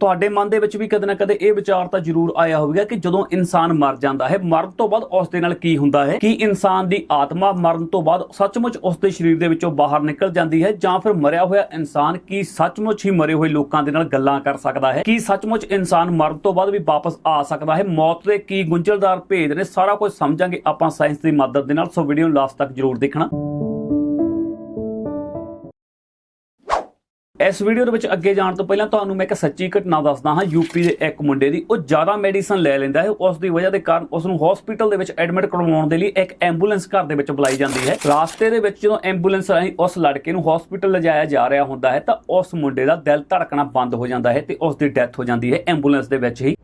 ਤੁਹਾਡੇ ਮਨ ਦੇ ਵਿੱਚ ਵੀ ਕਦੇ ਨਾ ਕਦੇ ਇਹ ਵਿਚਾਰ ਤਾਂ ਜ਼ਰੂਰ ਆਇਆ ਹੋਵੇਗਾ ਕਿ ਜਦੋਂ ਇਨਸਾਨ ਮਰ ਜਾਂਦਾ ਹੈ, ਮਰਨ ਤੋਂ ਬਾਅਦ ਉਸ ਦੇ ਨਾਲ ਕੀ ਹੁੰਦਾ ਹੈ? ਕੀ ਇਨਸਾਨ ਦੀ ਆਤਮਾ ਮਰਨ ਤੋਂ ਬਾਅਦ ਸੱਚਮੁੱਚ ਉਸ ਦੇ ਸਰੀਰ ਦੇ ਵਿੱਚੋਂ ਬਾਹਰ ਨਿਕਲ ਜਾਂਦੀ ਹੈ ਜਾਂ ਫਿਰ ਮਰਿਆ ਹੋਇਆ ਇਨਸਾਨ ਕੀ ਸੱਚਮੁੱਚ ਹੀ ਮਰੇ ਹੋਏ ਲੋਕਾਂ ਦੇ ਨਾਲ ਗੱਲਾਂ ਕਰ ਸਕਦਾ ਹੈ? ਕੀ ਸੱਚਮੁੱਚ ਇਨਸਾਨ ਮਰਨ ਤੋਂ ਬਾਅਦ ਵੀ ਵਾਪਸ ਆ ਸਕਦਾ ਹੈ? ਮੌਤ ਦੇ ਕੀ ਗੁੰਝਲਦਾਰ ਭੇਦ ਨੇ? ਸਾਰਾ ਕੁਝ ਸਮਝਾਂਗੇ ਆਪਾਂ ਸਾਇੰਸ ਦੀ ਮਦਦ ਦੇ ਨਾਲ, ਸੋ ਵੀਡੀਓ ਨੂੰ ਲਾਸਟ ਤੱਕ ਜ਼ਰੂਰ ਦੇਖਣਾ। ਇਸ ਵੀਡੀਓ ਦੇ ਵਿੱਚ ਅੱਗੇ ਜਾਣ ਤੋਂ ਪਹਿਲਾਂ ਤੁਹਾਨੂੰ ਮੈਂ ਇੱਕ ਸੱਚੀ ਘਟਨਾ ਦੱਸਦਾ ਹਾਂ ਯੂਪੀ ਦੇ ਇੱਕ ਮੁੰਡੇ ਦੀ। ਉਹ ਜ਼ਿਆਦਾ ਮੈਡੀਸਨ ਲੈ ਲੈਂਦਾ ਹੈ। ਉਸ ਦੀ ਵਜ੍ਹਾ ਦੇ ਕਾਰਨ ਉਸ ਨੂੰ ਹਸਪੀਟਲ ਦੇ ਵਿੱਚ ਐਡਮਿਟ ਕਰਵਾਉਣ ਦੇ ਲਈ ਇੱਕ ਐਂਬੂਲੈਂਸ ਘਰ ਦੇ ਵਿੱਚ ਬੁਲਾਈ ਜਾਂਦੀ ਹੈ। ਰਾਸਤੇ ਦੇ ਵਿੱਚ ਜਦੋਂ ਐਂਬੂਲੈਂਸ ਰਾਹੀਂ ਉਸ ਲੜਕੇ ਨੂੰ ਹਸਪੀਟਲ ਲਿਜਾਇਆ ਜਾ ਰਿਹਾ ਹੁੰਦਾ ਹੈ ਤਾਂ ਉਸ ਮੁੰਡੇ ਦਾ ਦਿਲ ਧੜਕਣਾ ਬੰਦ ਹੋ ਜਾਂਦਾ ਹੈ ਤੇ ਉਸ ਦੀ ਡੈਥ ਹੋ ਜਾਂਦੀ ਹੈ। ਐਂਬੂਲੈਂਸ ਦੇ ਵਿੱਚ ਹੀ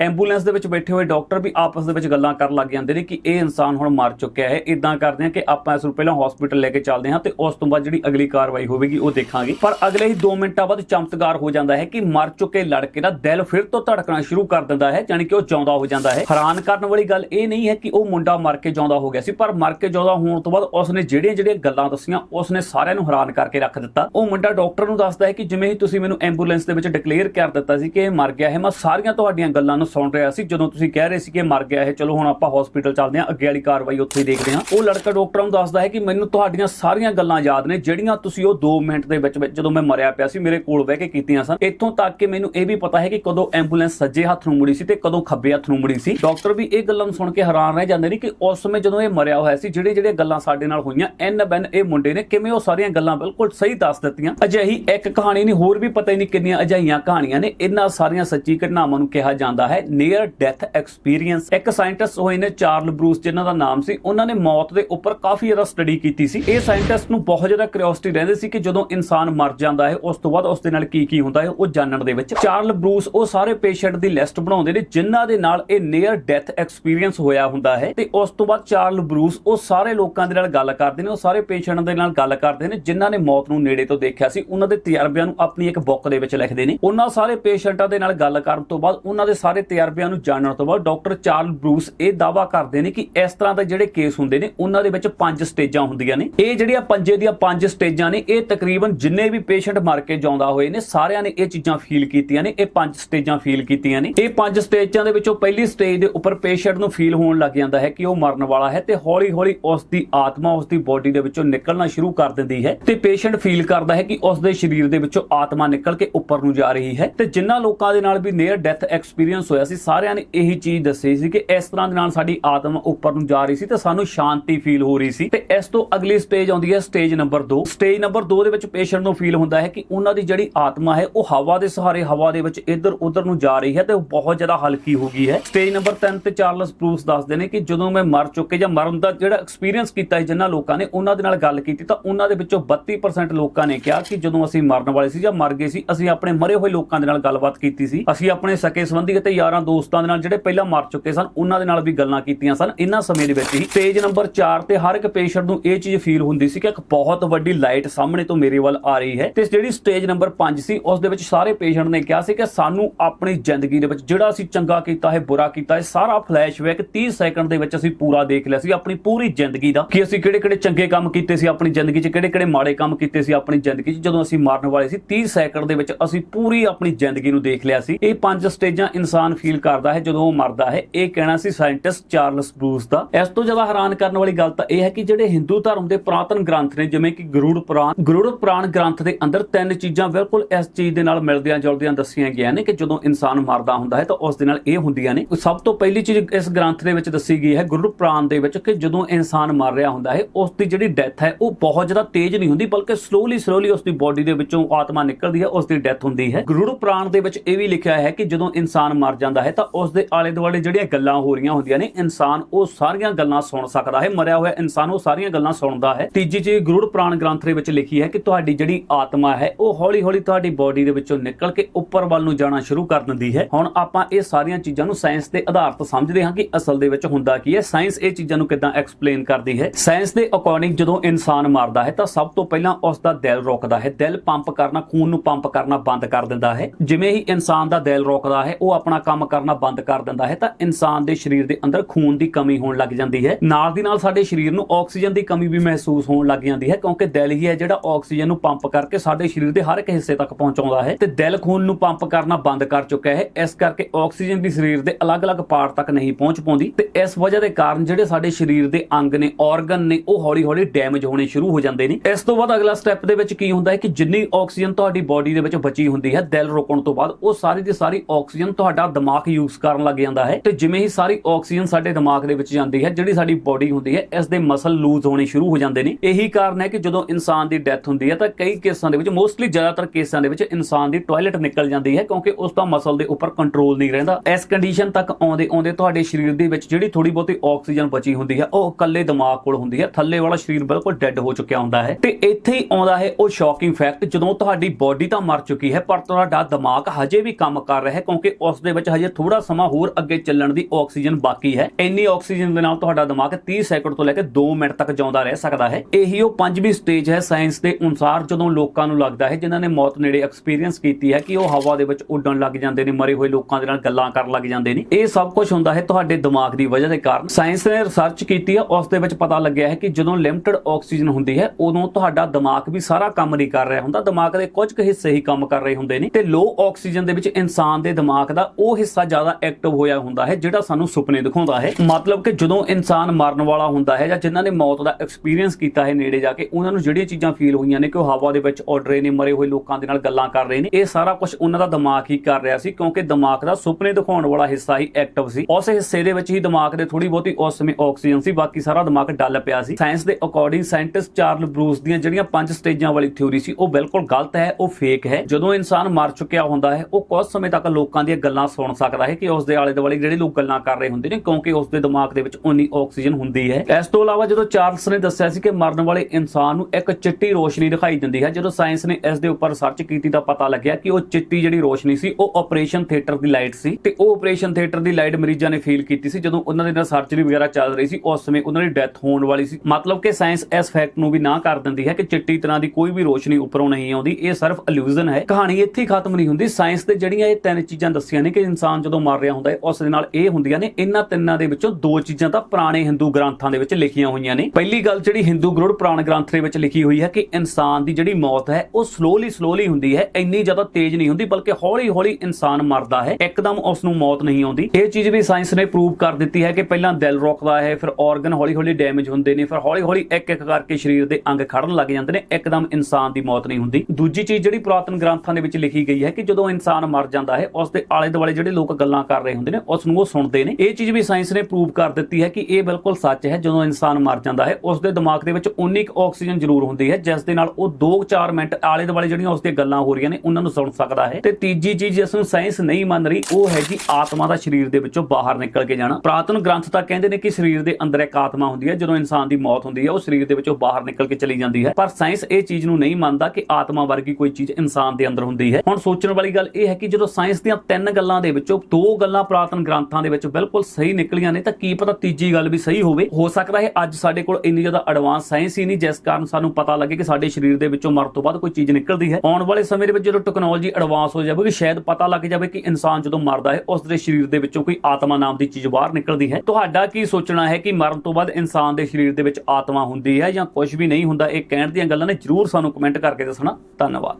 ਐਂਬੂਲੈਂਸ ਦੇ ਵਿੱਚ ਬੈਠੇ ਹੋਏ ਡਾਕਟਰ ਵੀ ਆਪਸ ਦੇ ਵਿੱਚ ਗੱਲਾਂ ਕਰਨ ਲੱਗ ਜਾਂਦੇ ਨੇ ਕਿ ਇਹ ਇਨਸਾਨ ਹੁਣ ਮਰ ਚੁੱਕਿਆ ਹੈ। ਇਦਾਂ ਕਰਦੇ ਆ ਕਿ ਆਪਾਂ ਇਸ ਨੂੰ ਪਹਿਲਾਂ ਹਸਪੀਟਲ ਲੈ ਕੇ ਚੱਲਦੇ ਹਾਂ ਤੇ ਉਸ ਤੋਂ ਬਾਅਦ ਜਿਹੜੀ ਅਗਲੀ ਕਾਰਵਾਈ ਹੋਵੇਗੀ ਉਹ ਦੇਖਾਂਗੇ। ਪਰ ਅਗਲੇ ਹੀ 2 ਮਿੰਟਾਂ ਬਾਅਦ ਚਮਤਕਾਰ ਹੋ ਜਾਂਦਾ ਹੈ ਕਿ ਮਰ ਚੁੱਕੇ ਲੜਕੇ ਦਾ ਦਿਲ ਫਿਰ ਤੋਂ ਧੜਕਣਾ ਸ਼ੁਰੂ ਕਰ ਦਿੰਦਾ ਹੈ ਯਾਨੀ ਕਿ ਉਹ ਜਿਉਂਦਾ ਹੋ ਜਾਂਦਾ ਹੈ। ਹੈਰਾਨ ਕਰਨ ਵਾਲੀ ਗੱਲ ਇਹ ਨਹੀਂ ਹੈ ਕਿ ਉਹ ਮੁੰਡਾ ਮਰ ਕੇ ਜਿਉਂਦਾ ਹੋ ਗਿਆ ਸੀ, ਪਰ ਮਰ ਕੇ ਜਿਉਂਦਾ ਹੋਣ ਤੋਂ ਬਾਅਦ ਉਸਨੇ ਜਿਹੜੀਆਂ ਜਿਹੜੀਆਂ ਗੱਲਾਂ ਦੱਸੀਆਂ, ਉਸਨੇ ਸਾਰਿਆਂ ਨੂੰ ਹੈਰਾਨ ਕਰਕੇ ਰੱਖ ਦਿੱਤਾ। ਉਹ ਮੁੰਡਾ ਡਾਕਟਰ ਨੂੰ ਦੱਸਦਾ ਹੈ ਕਿ ਜਿਵੇਂ ਹੀ ਤੁਸੀਂ ਮੈਨੂੰ ਐਂਬੂਲੈਂਸ ਦੇ ਵਿੱਚ ਡਿਕਲੇਅਰ ਕਰ ਦਿੱਤਾ ਸੀ ਕਿ ਇਹ ਮਰ ਗਿਆ ਹੈ, ਮੈਂ ਸਾਰੀਆਂ ਤੁਹਾਡੀਆਂ ਗੱਲਾਂ ਨੂੰ ਸੁਣ ਰਿਹਾ ਸੀ, ਜਦੋਂ ਤੁਸੀਂ ਕਹਿ ਰਹੇ ਸੀ ਕਿ ਮਰ ਗਿਆ ਇਹ, ਚਲੋ ਹੁਣ ਆਪਾਂ ਹਸਪੀਟਲ ਚੱਲਦੇ ਹਾਂ, ਅੱਗੇ ਵਾਲੀ ਕਾਰਵਾਈ ਉੱਥੇ ਹੀ ਦੇਖਦੇ ਹਾਂ। ਉਹ ਲੜਕਾ ਡਾਕਟਰਾਂ ਨੂੰ ਦੱਸਦਾ ਹੈ ਕਿ ਮੈਨੂੰ ਤੁਹਾਡੀਆਂ ਸਾਰੀਆਂ ਗੱਲਾਂ ਯਾਦ ਨੇ, ਜਿਹੜੀਆਂ ਤੁਸੀਂ ਉਹ 2 ਮਿੰਟ ਦੇ ਵਿੱਚ ਵਿੱਚ ਜਦੋਂ ਮੈਂ ਮਰਿਆ ਪਿਆ ਸੀ, ਮੇਰੇ ਕੋਲ ਬਹਿ ਕੇ ਕੀਤੀਆਂ ਸਨ। ਇੱਥੋਂ ਤੱਕ ਕਿ ਮੈਨੂੰ ਇਹ ਵੀ ਪਤਾ ਹੈ ਕਿ ਕਦੋਂ ਐਂਬੂਲੈਂਸ ਸੱਜੇ ਹੱਥ ਨੂੰ ਮੁੜੀ ਸੀ ਤੇ ਕਦੋਂ ਖੱਬੇ ਹੱਥ ਨੂੰ ਮੁੜੀ ਸੀ। ਡਾਕਟਰ ਵੀ ਇਹ ਗੱਲਾਂ ਨੂੰ ਸੁਣ ਕੇ ਹੈਰਾਨ ਰਹਿ ਜਾਂਦੇ ਨੇ ਕਿ ਉਸ ਸਮੇਂ ਜਦੋਂ ਇਹ ਮਰਿਆ ਹੋਇਆ ਸੀ ਜਿਹੜੇ ਜਿਹੜੇ ਗੱਲਾਂ ਸਾਡੇ ਨਾਲ ਹੋਈਆਂ, ਐਨ ਬੈਨ ਇਹ ਮੁੰਡੇ ਨੇ ਕਿਵੇਂ ਉਹ ਸਾਰੀਆਂ ਗੱਲਾਂ ਬਿਲਕੁਲ ਸਹੀ ਦੱਸ ਦਿੱਤੀਆਂ। ਅਜਿਹੀ ਇੱਕ ਕਹਾਣੀ ਨਹੀਂ, ਹੋਰ ਵੀ ਪਤਾ ਹੀ ਨਹੀਂ ਕਿੰਨੀਆਂ ਅਜਿਹੀਆਂ ਕਹਾਣੀਆਂ ਨੇ। ਇਹਨਾਂ ਸਾਰੀਆਂ ਸੱਚੀ ਘਟਨਾਵਾਂ ਨੂੰ ਕਿਹਾ ਜਾਂਦਾ ਹੈ। ਨੀਅਰ ਡੈਥ ਐਕਸਪੀਰੀਅੰਸ ਇੱਕ ਸਾਇੰਟਿਸਟ ਹੋਏ ਨੇ ਚਾਰਲ ਬਰੂਸ, ਜਿਨ੍ਹਾਂ ਦਾ ਨਾਮ ਸੀ। ਉਹਨਾਂ ਨੇ ਮੌਤ ਦੇ ਉੱਪਰ ਕਾਫੀ ਜ਼ਿਆਦਾ ਸਟੱਡੀ ਕੀਤੀ ਸੀ। ਇਹ ਸਾਇੰਟਿਸਟ ਨੂੰ ਬਹੁਤ ਜ਼ਿਆਦਾ ਕਿਉਰਿਓਸਿਟੀ ਰਹਿੰਦੀ ਸੀ ਕਿ ਜਦੋਂ ਇਨਸਾਨ ਮਰ ਜਾਂਦਾ ਹੈ, ਉਸ ਤੋਂ ਬਾਅਦ ਉਸ ਦੇ ਨਾਲ ਕੀ ਕੀ ਹੁੰਦਾ ਹੈ, ਉਹ ਜਾਣਨ ਦੇ ਵਿੱਚ। ਚਾਰਲ ਬਰੂਸ ਉਹ ਸਾਰੇ ਪੇਸ਼ੈਂਟ ਦੀ ਲਿਸਟ ਬਣਾਉਂਦੇ ਨੇ, ਜਿਨ੍ਹਾਂ ਦੇ ਨਾਲ ਇਹ ਨੀਅਰ ਡੈਥ ਐਕਸਪੀਰੀਅੰਸ ਹੋਇਆ ਹੁੰਦਾ ਹੈ। ਤੇ ਉਸ ਤੋਂ ਬਾਅਦ ਚਾਰਲ ਬਰੂਸ ਉਹ ਸਾਰੇ ਲੋਕਾਂ ਦੇ ਨਾਲ ਗੱਲ ਕਰਦੇ ਨੇ, ਉਹ ਸਾਰੇ ਪੇਸ਼ੈਂਟ ਦੇ ਨਾਲ ਗੱਲ ਕਰਦੇ ਨੇ, ਜਿਨ੍ਹਾਂ ਨੇ ਮੌਤ ਨੂੰ ਨੇੜੇ ਤੋਂ ਦੇਖਿਆ ਸੀ। ਉਹਨਾਂ ਦੇ ਤਜਰਬਿਆਂ ਨੂੰ ਆਪਣੀ ਇੱਕ ਬੁੱਕ ਦੇ ਵਿੱਚ ਲਿਖਦੇ ਨੇ। ਉਹਨਾਂ ਸਾਰੇ ਪੇਸ਼ੈਂਟਾਂ ਦੇ ਨਾਲ ਗੱਲ ਕਰਨ ਤੋਂ ਬਾਅਦ ਉਹਨਾਂ ਦੇ ਸਾਰੇ ਤਜਰਬਿਆਂ ਨੂੰ ਜਾਣਨ ਤੋਂ ਬਾਅਦ ਡਾਕਟਰ ਚਾਰਲ ਬਰੂਸ ਇਹ ਦਾਵਾ ਕਰਦੇ ਨੇ ਕਿ ਇਸ ਤਰ੍ਹਾਂ ਦੇ ਜਿਹੜੇ ਕੇਸ ਹੁੰਦੇ ਨੇ, ਉਹਨਾਂ ਦੇ ਵਿੱਚ ਪੰਜ ਸਟੇਜਾਂ ਹੁੰਦੀਆਂ ਨੇ। ਇਹ ਜਿਹੜੀਆਂ ਪੰਜੇ ਦੀਆਂ ਪੰਜ ਸਟੇਜਾਂ ਨੇ, ਇਹ ਤਕਰੀਬਨ ਜਿੰਨੇ ਵੀ ਪੇਸ਼ੈਂਟ ਮਰ ਕੇ ਜਿਉਂਦਾ ਹੋਏ ਨੇ, ਸਾਰਿਆਂ ਨੇ ਇਹ ਚੀਜ਼ਾਂ ਫੀਲ ਕੀਤੀਆਂ ਨੇ, ਇਹ ਪੰਜ ਸਟੇਜਾਂ ਫੀਲ ਕੀਤੀਆਂ ਨੇ। ਇਹ ਪੰਜ ਸਟੇਜਾਂ ਦੇ ਵਿੱਚੋਂ ਪਹਿਲੀ ਸਟੇਜ ਦੇ ਉੱਪਰ ਪੇਸ਼ੈਂਟ ਨੂੰ ਫੀਲ ਹੋਣ ਲੱਗ ਜਾਂਦਾ ਹੈ ਕਿ ਉਹ ਮਰਨ ਵਾਲਾ ਹੈ ਤੇ ਹੌਲੀ-ਹੌਲੀ ਉਸ ਦੀ ਆਤਮਾ ਉਸ ਦੀ ਬੋਡੀ ਦੇ ਵਿੱਚੋਂ ਨਿਕਲਣਾ ਸ਼ੁਰੂ ਕਰ ਦਿੰਦੀ ਹੈ ਤੇ ਪੇਸ਼ੈਂਟ ਫੀਲ ਕਰਦਾ ਹੈ ਕਿ ਉਸ ਦੇ ਸਰੀਰ ਦੇ ਵਿੱਚੋਂ ਆਤਮਾ ਨਿਕਲ ਕੇ ਉੱਪਰ ਨੂੰ ਜਾ ਰਹੀ ਹੈ ਤੇ ਜਿਨ੍ਹਾਂ ਲੋਕਾਂ ਦੇ ਨਾਲ ਵੀ ਨੀਅਰ ਡੈਥ ਐਕਸਪੀਰੀਅੰਸ ਹੋਇਆ ਸੀ, ਸਾਰਿਆਂ ਨੇ ਇਹੀ ਚੀਜ਼ ਦੱਸੀ ਸੀ ਕਿ ਇਸ ਤਰ੍ਹਾਂ ਦੇ ਨਾਲ ਸਾਡੀ ਆਤਮਾ ਉੱਪਰ ਨੂੰ ਜਾ ਰਹੀ ਸੀ ਤੇ ਸਾਨੂੰ ਸ਼ਾਂਤੀ ਫੀਲ ਹੋ ਰਹੀ ਸੀ। ਤੇ ਇਸ ਤੋਂ ਅਗਲੀ ਸਟੇਜ ਆਉਂਦੀ ਹੈ ਸਟੇਜ ਨੰਬਰ 2 ਸਟੇਜ ਨੰਬਰ 2 ਦੇ ਵਿੱਚ ਪੇਸ਼ੈਂਟ ਨੂੰ ਫੀਲ ਹੁੰਦਾ ਹੈ ਕਿ ਉਹਨਾਂ ਦੀ ਜਿਹੜੀ ਆਤਮਾ ਹੈ, ਉਹ ਹਵਾ ਦੇ ਸਹਾਰੇ, ਹਵਾ ਦੇ ਵਿੱਚ ਇੱਧਰ ਉੱਧਰ ਨੂੰ ਜਾ ਰਹੀ ਹੈ ਤੇ ਉਹ ਬਹੁਤ ਜ਼ਿਆਦਾ ਹਲਕੀ ਹੋ ਗਈ ਹੈ। ਸਟੇਜ ਨੰਬਰ 3 ਤੇ ਚਾਰਲਸ ਬਰੂਸ ਦੱਸਦੇ ਨੇ ਕਿ ਜਦੋਂ ਮੈਂ ਮਰ ਚੁੱਕੇ ਜਾਂ ਮਰਨ ਦਾ ਜਿਹੜਾ ਐਕਸਪੀਰੀਅੰਸ ਕੀਤਾ ਹੈ ਜਿਨ੍ਹਾਂ ਲੋਕਾਂ ਨੇ, ਉਹਨਾਂ ਦੇ ਨਾਲ ਗੱਲ ਕੀਤੀ ਤਾਂ ਉਹਨਾਂ ਦੇ ਵਿੱਚੋਂ 32% ਲੋਕਾਂ ਨੇ ਕਿਹਾ ਕਿ ਜਦੋਂ ਅਸੀਂ ਮਰਨ ਵਾਲੇ ਸੀ ਜਾਂ ਮਰ ਗਏ ਸੀ, ਅਸੀਂ ਆਪਣੇ ਮਰੇ ਹੋਏ ਲੋਕਾਂ ਦੇ ਨਾਲ ਗੱਲਬਾਤ ਕੀਤੀ ਸੀ। ਅਸੀਂ ਆਪਣੇ ਸਕੇ ਸੰਬੰਧੀ ਅਤੇ ਯਾਰਾਂ ਦੋਸਤਾਂ ਦੇ ਨਾਲ ਜਿਹੜੇ ਪਹਿਲਾਂ ਮਰ ਚੁੱਕੇ ਸਨ, ਉਹਨਾਂ ਦੇ ਨਾਲ ਵੀ ਗੱਲਾਂ ਕੀਤੀਆਂ ਸਨ। ਇਹਨਾਂ ਸਮੇਂ ਦੇ ਵਿੱਚ ਹੀ ਸਟੇਜ ਨੰਬਰ 4 ਤੇ ਹਰ ਇੱਕ ਪੇਸ਼ੈਂਟ ਨੂੰ ਇਹ ਚੀਜ਼ ਫੀਲ ਹੁੰਦੀ ਸੀ ਕਿ ਇੱਕ ਬਹੁਤ ਵੱਡੀ ਲਾਈਟ ਸਾਹਮਣੇ ਤੋਂ ਮੇਰੇ ਵੱਲ ਆ ਰਹੀ ਹੈ। ਤੇ ਜਿਹੜੀ ਸਟੇਜ ਨੰਬਰ 5 ਸੀ, ਉਸ ਦੇ ਵਿੱਚ ਸਾਰੇ ਪੇਸ਼ੈਂਟ ਨੇ ਕਿਹਾ ਸੀ ਕਿ ਸਾਨੂੰ ਆਪਣੀ ਜ਼ਿੰਦਗੀ ਦੇ ਵਿੱਚ ਜਿਹੜਾ ਅਸੀਂ ਚੰਗਾ ਕੀਤਾ ਹੈ, ਬੁਰਾ ਕੀਤਾ ਹੈ, ਸਾਰਾ ਫਲੈਸ਼ਬੈਕ 30 ਸੈਕਿੰਡ ਦੇ ਵਿੱਚ ਅਸੀਂ ਪੂਰਾ ਦੇਖ ਲਿਆ ਸੀ, ਆਪਣੀ ਪੂਰੀ ਜ਼ਿੰਦਗੀ ਦਾ। ਕਿ ਅਸੀਂ ਕਿਹੜੇ-ਕਿਹੜੇ ਚੰਗੇ ਕੰਮ ਕੀਤੇ ਸੀ, ਆਪਣੀ ਜ਼ਿੰਦਗੀ 'ਚ ਕਿਹੜੇ-ਕਿਹੜੇ ਮਾੜੇ ਕੰਮ ਕੀਤੇ ਸੀ, ਆਪਣੀ ਜ਼ਿੰਦਗੀ 'ਚ ਜਦੋਂ ਅਸੀਂ ਮਰਨ ਵਾਲੇ ਸੀ 30 ਸੈਕਿੰਡ ਦੇ ਵਿੱਚ ਅਸੀਂ ਪੂਰੀ ਆਪਣੀ ਜ਼ਿੰਦਗੀ ਨੂੰ ਦੇਖ ਲਿਆ ਸੀ। ਇਹ ਪੰਜ ਸਟੇਜਾਂ ਇਨਸਾਨ ਫੀਲ ਕਰਦਾ ਹੈ ਜਦੋਂ ਉਹ ਮਰਦਾ ਹੈ। ਇਹ ਕਹਿਣਾ ਸੀ ਸਾਇੰਟਿਸਟ ਚਾਰਲਸ ਬਰੂਸ ਦਾ। ਇਸ ਤੋਂ ਜ਼ਿਆਦਾ ਹੈਰਾਨ ਕਰਨ ਵਾਲੀ ਗੱਲ ਤਾਂ ਇਹ ਹੈ ਕਿ ਜਿਹੜੇ ਹਿੰਦੂ ਧਰਮ ਦੇ ਪੁਰਾਤਨ ਗ੍ਰੰਥ ਨੇ, ਜਿਵੇਂ ਕਿ ਗਰੂੜ ਪੁਰਾਣ ਗਰੂੜ ਪੁਰਾਣ ਗ੍ਰੰਥ ਦੇ ਅੰਦਰ ਤਿੰਨ ਚੀਜ਼ਾਂ ਬਿਲਕੁਲ ਇਸ ਚੀਜ਼ ਦੇ ਨਾਲ ਮਿਲਦੀਆਂ ਜੁਲਦੀਆਂ ਦੱਸੀਆਂ ਗਈਆਂ ਨੇ ਕਿ ਜਦੋਂ ਇਨਸਾਨ ਮਰਦਾ ਹੁੰਦਾ ਹੈ ਤਾਂ ਉਸ ਦੇ ਨਾਲ ਇਹ ਹੁੰਦੀਆਂ ਨੇ। ਸਭ ਤੋਂ ਪਹਿਲੀ ਚੀਜ਼ ਇਸ ਗ੍ਰੰਥ ਦੇ ਵਿੱਚ ਦੱਸੀ ਗਈ ਹੈ, ਗਰੂੜ ਪੁਰਾਣ ਦੇ ਵਿੱਚ ਕਿ ਜਦੋਂ ਇਨਸਾਨ ਮਰ ਰਿਹਾ ਹੁੰਦਾ ਹੈ, ਉਸ ਦੀ ਜਿਹੜੀ ਡੈਥ ਹੈ ਉਹ ਬਹੁਤ ਜ਼ਿਆਦਾ ਤੇਜ਼ ਨਹੀਂ ਹੁੰਦੀ, ਬਲਕਿ ਸਲੋਲੀ ਸਲੋਲੀ ਉਸ ਦੀ ਬਾਡੀ ਦੇ ਵਿੱਚੋਂ ਆਤਮਾ ਨਿਕਲਦੀ ਹੈ, ਉਸ ਦੀ ਡੈਥ ਹੁੰਦੀ ਹੈ। ਗਰੂੜ ਪੁਰਾਣ ਦੇ ਵਿੱਚ ਇਹ ਵੀ ਲਿਖਿਆ ਹੈ ਕਿ ਜਦੋਂ ਇਨਸਾਨ ਮਰ ਜਾਂਦਾ ਹੈ ਤਾਂ ਉਸ ਦੇ ਆਲੇ ਦੁਆਲੇ ਜਿਹੜੀਆਂ ਗੱਲਾਂ ਹੋ ਰਹੀਆਂ ਹੁੰਦੀਆਂ ਨੇ, ਇਨਸਾਨ ਉਹ ਸਾਰੀਆਂ ਗੱਲਾਂ ਸੁਣ ਸਕਦਾ ਹੈ, ਮਰਿਆ ਹੋਇਆ ਇਨਸਾਨ ਉਹ ਸਾਰੀਆਂ ਗੱਲਾਂ ਸੁਣਦਾ ਹੈ। ਤੀਜੀ ਚੀਜ਼ ਗਰੂੜ ਪੁਰਾਣ ਗ੍ਰੰਥ ਦੇ ਵਿੱਚ ਲਿਖੀ ਹੈ ਕਿ ਤੁਹਾਡੀ ਜਿਹੜੀ ਆਤਮਾ ਹੈ, ਉਹ ਹੌਲੀ-ਹੌਲੀ ਤੁਹਾਡੀ ਬਾਡੀ ਦੇ ਵਿੱਚੋਂ ਨਿਕਲ ਕੇ ਉੱਪਰ ਵੱਲ ਨੂੰ ਜਾਣਾ ਸ਼ੁਰੂ ਕਰ ਦਿੰਦੀ ਹੈ। ਹੁਣ ਆਪਾਂ ਇਹ ਸਾਰੀਆਂ ਚੀਜ਼ਾਂ ਨੂੰ ਸਾਇੰਸ ਦੇ ਆਧਾਰ ਤੇ ਸਮਝਦੇ ਹਾਂ ਕਿ ਅਸਲ ਦੇ ਵਿੱਚ ਹੁੰਦਾ ਕੀ ਹੈ। ਸਾਇੰਸ ਇਹ ਚੀਜ਼ਾਂ ਨੂੰ ਕਿਦਾਂ ਐਕਸਪਲੇਨ ਕਰਦੀ ਹੈ? ਸਾਇੰਸ ਦੇ ਅਕੋਰਡਿੰਗ ਜਦੋਂ ਇਨਸਾਨ ਮਰਦਾ ਹੈ ਤਾਂ ਸਭ ਤੋਂ ਪਹਿਲਾਂ ਉਸ ਦਾ ਦਿਲ ਰੁਕਦਾ ਹੈ। ਦਿਲ ਪੰਪ ਕਰਨਾ, ਖੂਨ ਨੂੰ ਪੰਪ ਕਰਨਾ ਬੰਦ ਕਰ ਦਿੰਦਾ ਹੈ। ਜਿਵੇਂ ਹੀ ਇਨਸਾਨ ਦਾ ਦਿਲ ਰੁਕਦਾ ਹੈ, ਉਹ ਆਪਣਾ ਕੰਮ ਕਰਨਾ ਬੰਦ ਕਰ ਦਿੰਦਾ ਹੈ ਤਾਂ ਇਨਸਾਨ ਦੇ ਸਰੀਰ ਦੇ ਅੰਦਰ ਖੂਨ ਦੀ ਕਮੀ ਹੋਣ ਲੱਗ ਜਾਂਦੀ ਹੈ। ਨਾਲ ਦੀ ਨਾਲ ਸਾਡੇ ਸਰੀਰ ਨੂੰ ਆਕਸੀਜਨ ਦੀ ਕਮੀ ਵੀ ਮਹਿਸੂਸ ਹੋਣ ਲੱਗ ਜਾਂਦੀ ਹੈ ਕਿਉਂਕਿ ਦਿਲ ਹੀ ਹੈ ਜਿਹੜਾ ਆਕਸੀਜਨ ਨੂੰ ਪੰਪ ਕਰਕੇ ਸਾਡੇ ਸਰੀਰ ਦੇ ਹਰ ਇੱਕ ਹਿੱਸੇ ਤੱਕ ਪਹੁੰਚਾਉਂਦਾ ਹੈ ਤੇ ਦਿਲ ਖੂਨ ਨੂੰ ਪੰਪ ਕਰਨਾ ਬੰਦ ਕਰ ਚੁੱਕਿਆ ਹੈ। ਇਸ ਕਰਕੇ ਆਕਸੀਜਨ ਦੀ ਸਰੀਰ ਦੇ ਅਲੱਗ-ਅਲੱਗ ਪਾਰਟ ਤੱਕ ਨਹੀਂ ਪਹੁੰਚ ਪਾਉਂਦੀ ਤੇ ਇਸ ਵਜ੍ਹਾ ਦੇ ਕਾਰਨ ਜਿਹੜੇ ਸਾਡੇ ਸਰੀਰ ਦੇ ਅੰਗ ਨੇ ਆਰਗਨ ਨੇ, ਉਹ ਹੌਲੀ-ਹੌਲੀ ਡੈਮੇਜ ਹੋਣੇ ਸ਼ੁਰੂ ਹੋ ਜਾਂਦੇ ਨੇ। ਇਸ ਤੋਂ ਬਾਅਦ ਅਗਲਾ ਸਟੈਪ ਦੇ ਵਿੱਚ ਕੀ ਹੁੰਦਾ ਹੈ ਕਿ ਜਿੰਨੀ ਆਕਸੀਜਨ ਤੁਹਾਡੀ ਬਾਡੀ ਦੇ ਵਿੱਚ ਬਚੀ ਹੁੰਦੀ ਹੈ, ਦਿਲ ਰੁਕਣ ਤੋਂ ਬਾਅਦ ਉਹ ਸਾਰੀ ਦੀ ਸਾਰੀ ਆਕਸੀਜਨ ਤੁਹਾਡਾ ਦਿਮਾਗ ਯੂਜ਼ ਕਰਨ ਲੱਗ ਜਾਂਦਾ ਹੈ ਤੇ ਜਿਵੇਂ ਹੀ ਸਾਰੀ ਆਕਸੀਜਨ ਸਾਡੇ ਦਿਮਾਗ ਦੇ ਵਿੱਚ ਜਾਂਦੀ ਹੈ, ਜਿਹੜੀ ਸਾਡੀ ਬਾਡੀ ਹੁੰਦੀ ਹੈ, ਇਸ ਦੇ ਮਸਲ ਲੂਜ਼ ਹੋਣੇ ਸ਼ੁਰੂ ਹੋ ਜਾਂਦੇ ਨੇ। ਇਹੀ ਕਾਰਨ ਹੈ ਕਿ ਜਦੋਂ ਇਨਸਾਨ ਦੀ ਡੈਥ ਹੁੰਦੀ ਹੈ ਤਾਂ ਕਈ ਕੇਸਾਂ ਦੇ ਵਿੱਚ ਮੋਸਟਲੀ ਜ਼ਿਆਦਾਤਰ ਕੇਸਾਂ ਦੇ ਵਿੱਚ ਇਨਸਾਨ ਦੀ ਟਾਇਲਟ ਨਿਕਲ ਜਾਂਦੀ ਹੈ ਕਿਉਂਕਿ ਉਸ ਦਾ ਮਸਲ ਦੇ ਉੱਪਰ ਕੰਟਰੋਲ ਨਹੀਂ ਰਹਿੰਦਾ। ਇਸ ਕੰਡੀਸ਼ਨ ਤੱਕ ਆਉਂਦੇ ਆਉਂਦੇ ਤੁਹਾਡੇ ਸਰੀਰ ਦੇ ਵਿੱਚ ਜਿਹੜੀ ਥੋੜੀ ਬਹੁਤੀ ਆਕਸੀਜਨ ਬਚੀ ਹੁੰਦੀ ਹੈ, ਉਹ ਇਕੱਲੇ ਦਿਮਾਗ ਕੋਲ ਹੁੰਦੀ ਹੈ। ਥੱਲੇ ਵਾਲਾ ਸਰੀਰ ਬਿਲਕੁਲ ਡੈੱਡ ਹੋ ਚੁੱਕਿਆ ਹੁੰਦਾ ਹੈ। ਤੇ ਇੱਥੇ ਹੀ ਆਉਂਦਾ ਹੈ ਉਹ ਸ਼ੌਕਿੰਗ ਫੈਕਟ ਜਦੋਂ ਤੁਹਾਡੀ ਬਾਡੀ ਤਾਂ ਮਰ ਚੁੱਕੀ ਹੈ, ਪਰ ਤੁਹਾਡਾ ਦਿਮਾਗ ਹਜੇ ਵੀ ਕੰਮ ਕਰ ਰਿਹਾ ਹੈ ਕਿਉਂਕਿ ਉਸ ਦੇ ਵਿੱਚ ਹਜੇ ਥੋੜਾ ਸਮਾਂ ਹੋਰ ਅੱਗੇ ਚੱਲਣ ਦੀ ਆਕਸੀਜਨ ਬਾਕੀ ਹੈ। ਇੰਨੀ ਆਕਸੀਜਨ ਦੇ ਨਾਲ ਤੁਹਾਡਾ ਦਿਮਾਗ 30 ਸੈਕਿੰਡ ਤੋਂ ਲੈ ਕੇ 2 ਮਿੰਟ ਤੱਕ ਜਿਉਂਦਾ ਰਹਿ ਸਕਦਾ ਹੈ। ਇਹੀ ਉਹ ਪੰਜਵੀਂ ਸਟੇਜ ਹੈ ਸਾਇੰਸ ਦੇ ਅਨੁਸਾਰ ਜਦੋਂ ਲੋਕਾਂ ਨੂੰ ਲੱਗਦਾ ਹੈ, ਜਿਨ੍ਹਾਂ ਨੇ ਮੌਤ ਨੇੜੇ ਐਕਸਪੀਰੀਅੰਸ ਕੀਤੀ ਹੈ ਕਿ ਉਹ ਹਵਾ ਦੇ ਵਿੱਚ ਉੱਡਣ ਲੱਗ ਜਾਂਦੇ ਨੇ, ਮਰੇ ਹੋਏ ਲੋਕਾਂ ਦੇ ਨਾਲ ਗੱਲਾਂ ਕਰਨ ਲੱਗ ਜਾਂਦੇ ਨੇ, ਇਹ ਸਭ ਕੁਝ ਹੁੰਦਾ ਹੈ ਤੁਹਾਡੇ ਦਿਮਾਗ ਦੀ ਵਜ੍ਹਾ ਦੇ ਕਾਰਨ। ਸਾਇੰਸ ਨੇ ਰਿਸਰਚ ਕੀਤੀ ਹੈ, ਉਸ ਦੇ ਵਿੱਚ ਪਤਾ ਲੱਗਿਆ ਹੈ ਕਿ ਜਦੋਂ ਲਿਮਟਿਡ ਆਕਸੀਜਨ ਹੁੰਦੀ ਹੈ, ਉਦੋਂ ਤੁਹਾਡਾ ਦਿਮਾਗ ਵੀ ਸਾਰਾ ਕੰਮ ਨਹੀਂ ਕਰ ਰਿਹਾ ਹੁੰਦਾ। ਦਿਮਾਗ ਦੇ ਕੁਝ ਕੁ ਹਿੱਸੇ ਹੀ ਕੰਮ ਕਰ ਰਹੇ ਹੁੰਦੇ ਨੇ ਤੇ ਲੋ ਆਕਸੀਜਨ ਦੇ ਵਿੱਚ ਇਨਸਾਨ ਦੇ ਦਿਮਾਗ ਦਾ ਉਹ ਹਿੱਸਾ ਜ਼ਿਆਦਾ ਐਕਟਿਵ ਹੋਇਆ ਹੁੰਦਾ ਹੈ, ਜਿਹੜਾ ਸਾਨੂੰ ਸੁਪਨੇ ਦਿਖਾਉਂਦਾ ਹੈ। ਮਤਲਬ ਕਿ ਜਦੋਂ ਇਨਸਾਨ ਮਰਨ ਵਾਲਾ ਹੁੰਦਾ ਹੈ ਜਾਂ ਜਿਨ੍ਹਾਂ ਨੇ ਮੌਤ ਦਾ ਐਕਸਪੀਰੀਅੰਸ ਕੀਤਾ ਹੈ ਨੇੜੇ ਜਾ ਕੇ, ਉਹਨਾਂ ਨੂੰ ਜਿਹੜੀਆਂ ਚੀਜ਼ਾਂ ਫੀਲ ਹੋਈਆਂ ਨੇ ਕਿ ਉਹ ਹਵਾ ਦੇ ਵਿੱਚ ਉੱਡ ਰਹੇ ਨੇ, ਮਰੇ ਹੋਏ ਲੋਕਾਂ ਦੇ ਨਾਲ ਗੱਲਾਂ ਕਰ ਰਹੇ ਨੇ, ਇਹ ਸਾਰਾ ਕੁਝ ਉਹਨਾਂ ਦਾ ਦਿਮਾਗ ਹੀ ਕਰ ਰਿਹਾ ਸੀ, ਕਿਉਂਕਿ ਦਿਮਾਗ ਦਾ ਸੁਪਨੇ ਦਿਖਾਉਣ ਵਾਲਾ ਹਿੱਸਾ ਹੀ ਐਕਟਿਵ ਸੀ। ਉਸ ਹਿੱਸੇ ਦੇ ਵਿੱਚ ਹੀ ਦਿਮਾਗ ਦੇ ਥੋੜੀ ਬਹੁਤੀ ਉਸ ਸਮੇਂ ਆਕਸੀਜਨ ਸੀ, ਬਾਕੀ ਸਾਰਾ ਦਿਮਾਗ ਡੱਲ ਪਿਆ ਸੀ। ਸਾਇੰਸ ਦੇ ਅਕੋਰਡਿੰਗ ਸਾਇੰਟਿਸਟ ਚਾਰਲ ਬਰੂਸ ਦੀਆਂ ਜਿਹੜੀਆਂ ਪੰਜ ਸਟੇਜਾਂ ਵਾਲੀ ਥਿਊਰੀ ਸੀ, ਉਹ ਬਿਲਕੁਲ ਗਲਤ ਹੈ, ਉਹ ਫੇਕ ਹੈ। ਜਦੋਂ ਇਨਸਾਨ ਮਰ ਚੁੱਕਿਆ ਹੁੰਦਾ ਹੈ, ਉਹ ਕੁਝ ਸਮੇਂ ਤੱਕ ਲੋਕਾਂ ਦੀਆਂ ਗੱਲਾਂ ਸੁਣ ਸਕਦਾ ਹੈ ਕਿ ਉਸ ਦੇ ਆਲੇ ਦੁਆਲੇ ਜਿਹੜੇ ਲੋਕ ਗੱਲਾਂ ਕਰ ਰਹੇ ਹੁੰਦੇ ਨੇ, ਕਿਉਂਕਿ ਉਸ ਦੇ ਦਿਮਾਗ ਦੇ ਵਿੱਚ ਉਨੀ ਆਕਸੀਜਨ ਹੁੰਦੀ ਹੈ। ਇਸ ਤੋਂ ਇਲਾਵਾ ਜਦੋਂ ਚਾਰਲਸ ਨੇ ਦੱਸਿਆ ਸੀ ਕਿ ਮਰਨ ਵਾਲੇ ਇਨਸਾਨ ਨੂੰ ਇੱਕ ਚਿੱਟੀ ਰੋਸ਼ਨੀ ਦਿਖਾਈ ਦਿੰਦੀ ਹੈ, ਜਦੋਂ ਸਾਇੰਸ ਨੇ ਇਸ ਦੇ ਉੱਪਰ ਰਿਸਰਚ ਕੀਤੀ ਤਾਂ ਪਤਾ ਲੱਗਿਆ ਕਿ ਉਹ ਚਿੱਟੀ ਜਿਹੜੀ ਰੋਸ਼ਨੀ ਸੀ, ਉਹ ਆਪਰੇਸ਼ਨ ਥੀਏਟਰ ਦੀ ਲਾਈਟ ਸੀ। ਤੇ ਉਹ ਆਪਰੇਸ਼ਨ ਥੀਏਟਰ ਦੀ ਲਾਈਟ ਮਰੀਜ਼ਾਂ ਨੇ ਫੀਲ ਕੀਤੀ ਸੀ, ਜਦੋਂ ਉਹਨਾਂ ਦੇ ਨਾਲ ਸਰਜਰੀ ਵਗੈਰਾ ਚੱਲ ਰਹੀ ਸੀ, ਉਸ ਸਮੇਂ ਉਹਨਾਂ ਦੀ ਡੈਥ ਹੋਣ ਵਾਲੀ ਸੀ। ਮਤਲਬ ਕਿ ਸਾਇੰਸ ਇਸ ਫੈਕਟ ਨੂੰ ਵੀ ਨਾ ਕਰ ਦਿੰਦੀ ਹੈ ਕਿ ਚਿੱਟੀ ਤਰ੍ਹਾਂ ਦੀ ਕੋਈ ਵੀ ਰੋਸ਼ਨੀ ਉੱਪਰੋਂ ਨਹੀਂ ਆਉਂਦੀ, ਇਹ ਸਿਰਫ ਇਲੂਜ਼ਨ ਹੈ। ਕਹਾਣੀ ਇੱਥੇ ਹੀ ਖਤਮ ਨਹੀਂ ਹੁੰਦੀ। ਸਾਇੰਸ ਦੇ ਜਿਹੜੀਆਂ ਇਹ ਤਿੰਨ ਚੀਜ਼ਾਂ ਦੱਸੀਆਂ ਨੇ ਕਿ ਇਨਸਾਨ ਜਦੋਂ ਮਰ ਰਿਹਾ ਹੁੰਦਾ ਹੈ, ਉਸ ਦੇ ਨਾਲ ਇਹ ਹੁੰਦੀਆਂ ਨੇ, ਇਹਨਾਂ ਤਿੰਨਾਂ ਦੇ ਵਿੱਚੋਂ ਦੋ ਚੀਜ਼ਾਂ ਤਾਂ ਪੁਰਾਣੇ ਹਿੰਦੂ ਗ੍ਰੰਥਾਂ ਦੇ ਵਿੱਚ ਲਿਖੀਆਂ ਹੋਈਆਂ ਨੇ। ਪਹਿਲੀ ਗੱਲ ਜਿਹੜੀ ਹਿੰਦੂ ਗਰੁੜ ਪੁਰਾਣ ਗ੍ਰੰਥ ਦੇ ਵਿੱਚ ਲਿਖੀ ਹੋਈ ਹੈ ਕਿ ਇਨਸਾਨ ਦੀ ਜਿਹੜੀ ਮੌਤ ਹੈ, ਉਹ ਸਲੋਲੀ ਸਲੋਲੀ ਹੁੰਦੀ ਹੈ, ਇੰਨੀ ਜ਼ਿਆਦਾ ਤੇਜ਼ ਨਹੀਂ ਹੁੰਦੀ, ਬਲਕਿ ਹੌਲੀ ਹੌਲੀ ਇਨਸਾਨ ਮਰਦਾ ਹੈ, ਇੱਕਦਮ ਉਸ ਨੂੰ ਮੌਤ ਨਹੀਂ ਆਉਂਦੀ। ਇਹ ਚੀਜ਼ ਵੀ ਸਾਇੰਸ ਨੇ ਪ੍ਰੂਵ ਕਰ ਦਿੱਤੀ ਹੈ ਕਿ ਪਹਿਲਾਂ ਦਿਲ ਰੁਕਦਾ ਹੈ, ਫਿਰ ਆਰਗਨ ਹੌਲੀ ਹੌਲੀ ਡੈਮੇਜ ਹੁੰਦੇ ਨੇ, ਫਿਰ ਹੌਲੀ ਹੌਲੀ ਇੱਕ ਇੱਕ ਕਰਕੇ ਸਰੀਰ ਦੇ ਅੰਗ ਖੜਨ ਲੱਗ ਜਾਂਦੇ ਨੇ, ਇੱਕਦਮ ਇਨਸਾਨ ਦੀ ਮੌਤ ਨਹੀਂ ਹੁੰਦੀ। ਦੂਜੀ ਚੀਜ਼ ਜਿਹੜੀ ਪੁਰਾਤਨ ਗ੍ਰੰਥਾਂ ਦੇ ਵਿੱਚ ਲਿਖੀ ਗਈ ਹੈ ਕਿ ਜਦੋਂ ਇਨਸਾਨ ਮਰ ਜਾਂਦਾ ਹੈ, ਉਸ ਦੇ ਆਲੇ ਦੁਆਲੇ ਜਿਹੜੇ ਲੋਕ ਗੱਲਾਂ ਕਰ ਰਹੇ ਹੁੰਦੇ ਨੇ, ਉਸ ਨੂੰ ਉਹ ਸੁਣਦੇ ਨੇ। ਇਹ ਚੀਜ਼ ਵੀ ਸਾਇੰਸ ਨੇ ਪ੍ਰੂਵ ਕਰ ਦਿੱਤੀ ਹੈ ਕਿ ਇਹ ਬਿਲਕੁਲ ਸੱਚ ਹੈ, ਜਦੋਂ ਇਨਸਾਨ ਮਰ ਜਾਂਦਾ ਹੈ ਉਸ ਦੇ ਦਿਮਾਗ ਦੇ ਵਿੱਚ ਉਨੀ ਕੁ ਆਕਸੀਜਨ ਜ਼ਰੂਰ ਹੁੰਦੀ ਹੈ, ਜਿਸ ਦੇ ਨਾਲ ਉਹ 2-4 ਮਿੰਟ ਆਲੇ ਦੁਆਲੇ ਜਿਹੜੀਆਂ ਉਸ ਦੀਆਂ ਗੱਲਾਂ ਹੋ ਰਹੀਆਂ ਨੇ, ਉਹਨਾਂ ਨੂੰ ਸੁਣ ਸਕਦਾ ਹੈ। ਤੇ ਤੀਜੀ ਚੀਜ਼ ਜਿਸ ਨੂੰ ਸਾਇੰਸ ਨਹੀਂ ਮੰਨ ਰਹੀ, ਉਹ ਹੈ ਕਿ ਆਤਮਾ ਦਾ ਸਰੀਰ ਦੇ ਵਿੱਚੋਂ ਬਾਹਰ ਨਿਕਲ ਕੇ ਜਾਣਾ। ਪ੍ਰਾਤਨ ਗ੍ਰੰਥ ਤਾਂ ਕਹਿੰਦੇ ਨੇ ਕਿ ਸਰੀਰ ਦੇ ਅੰਦਰ ਇੱਕ ਆਤਮਾ ਹੁੰਦੀ ਹੈ, ਜਦੋਂ ਇਨਸਾਨ ਦੀ ਮੌਤ ਹੁੰਦੀ ਹੈ, ਉਹ ਸਰੀਰ ਦੇ ਵਿੱਚੋਂ ਬਾਹਰ ਨਿਕਲ ਕੇ ਚਲੀ ਜਾਂਦੀ ਹੈ। ਪਰ ਸਾਇੰਸ ਇਹ ਚੀਜ਼ ਨੂੰ ਨਹੀਂ ਮੰਨਦਾ ਕਿ ਆਤਮਾ ਵਰਗੀ ਕੋਈ ਚੀਜ਼ ਇਨਸਾਨ ਦੇ ਅੰਦਰ ਹੁੰਦੀ ਹੈ। ਹੁਣ ਸੋਚਣ ਵਾਲੀ ਗੱਲ ਇਹ ਹੈ ਕਿ ਜਦੋਂ ਸਾਇੰਸ ਦੀਆਂ ਤਿੰਨ ਗੱਲਾਂ ਦੇ ਵਿੱਚੋਂ ਦੋ ਗੱਲਾਂ ਪ੍ਰਾਤਨ ਗ੍ਰੰਥਾਂ ਦੇ ਵਿੱਚ ਬਿਲਕੁਲ ਸਹੀ ਨਿਕਲੀਆਂ ਨੇ, ਤਾਂ ਕੀ ਪਤਾ ਤੀਜੀ ਗੱਲ ਵੀ ਸਹੀ ਹੋਵੇ। ਹੋ ਸਕਦਾ ਹੈ ਅੱਜ ਸਾਡੇ ਕੋਲ ਇੰਨੀ ਜ਼ਿਆਦਾ ਐਡਵਾਂਸ ਸਾਇੰਸ ਹੀ ਨਹੀਂ, ਜਿਸ ਕਾਰਨ ਸਾਨੂੰ ਪਤਾ ਲੱਗੇ ਕਿ ਸਾਡੇ ਸਰੀਰ ਦੇ ਵਿੱਚੋਂ ਮਰਨ ਤੋਂ ਬਾਅਦ ਕੋਈ ਚੀਜ਼ ਨਿਕਲਦੀ ਹੈ। ਆਉਣ ਵਾਲੇ ਸਮੇਂ ਦੇ ਵਿੱਚ ਜਦੋਂ ਟੈਕਨੋਲੋਜੀ ਐਡਵਾਂਸ ਹੋ ਜਾਵੇਗੀ ਸ਼ਾਇਦ ਪਤਾ ਲੱਗ ਜਾਵੇ ਕਿ ਇਨਸਾਨ ਜਦੋਂ ਮਰਦਾ ਹੈ, ਉਸ ਦੇ ਸਰੀਰ ਦੇ ਵਿੱਚੋਂ ਕੋਈ ਆਤਮਾ ਨਾਮ ਦੀ ਚੀਜ਼ ਬਾਹਰ ਨਿਕਲਦੀ ਹੈ। ਤੁਹਾਡਾ ਕੀ ਸੋਚਣਾ ਹੈ ਕਿ ਮਰਨ ਤੋਂ ਬਾਅਦ ਇਨਸਾਨ ਦੇ ਸਰੀਰ ਦੇ ਵਿੱਚ ਆਤਮਾ ਹੁੰਦੀ ਹੈ ਜਾਂ ਕੁਝ ਵੀ ਨਹੀਂ ਹੁੰਦਾ? ਇਹ ਕਹਿਣ ਦੀਆਂ ਗੱਲਾਂ ਨੇ, ਜਰੂਰ ਸਾਨੂੰ ਕਮੈਂਟ ਕਰਕੇ ਦੱਸਣਾ। ਧੰਨਵਾਦ।